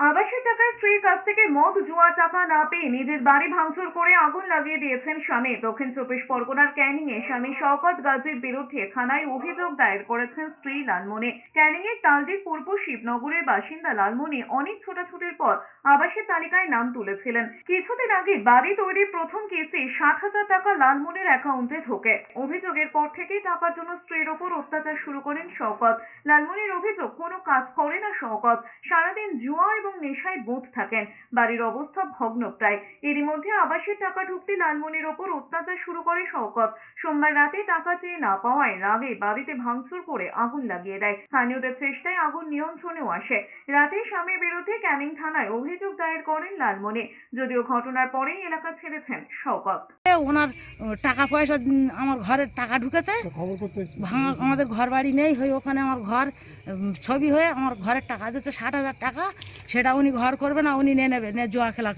আবাসের টাকায় স্ত্রীর কাছ থেকে মদ, জুয়া টাকা না পেয়ে নিজের বাড়ি ভাঙচুর করে আগুন লাগিয়ে দিয়েছেন স্বামী। দক্ষিণ চব্বিশ পরগনার ক্যানিং এ স্বামী শওকত গাজীর বিরুদ্ধে থানায় অভিযোগ দায়ের করেছেন স্ত্রী লালমনি ক্যানিং এর তালদির পূর্ব শিবনগরের বাসিন্দা লালমনি অনেক ছোটাছুটির পর আবাসের তালিকায় নাম তুলেছিলেন। কিছুদিন আগে বাড়ি তৈরির প্রথম কিস্তি সাত হাজার টাকা লালমনির অ্যাকাউন্টে ঢোকে। অভিযোগের পর থেকেই টাকার জন্য স্ত্রীর ওপর অত্যাচার শুরু করেন শওকত। লালমনির কোনো কাজ করে না শওকত। সারাদিন জুয়া এবং নেশায় বোধ থাকেন। বাড়ির অবস্থা ভগ্নপ্রায়। এরই মধ্যে আবাসের টাকা ঢুকতে লালমনির ওপর অত্যাচার শুরু করে শওকত। সোমবার রাতে টাকা চেয়ে না পাওয়ায় রাগে বাড়িতে ভাঙচুর করে আগুন লাগিয়ে দেয়। স্থানীয়দের চেষ্টায় আগুন নিয়ন্ত্রণেও আসে। রাতে স্বামীর বিরুদ্ধে ক্যানিং থানায় অভিযোগ দায়ের করেন লালমনি। যদিও ঘটনার পরেই এলাকা ছেড়েছেন শওকত। ওনার টাকা পয়সা আমার ঘরে টাকা ঢুকেছে। ভাঙা আমাদের ঘর বাড়ি নেই হয়ে ওখানে আমার ঘর ছবি হয়ে আমার ঘরের টাকা দিচ্ছে ষাট হাজার টাকা সেটা উনি ঘর করবে না উনি নিয়ে নেবে নিয়ে জোয়া খেলা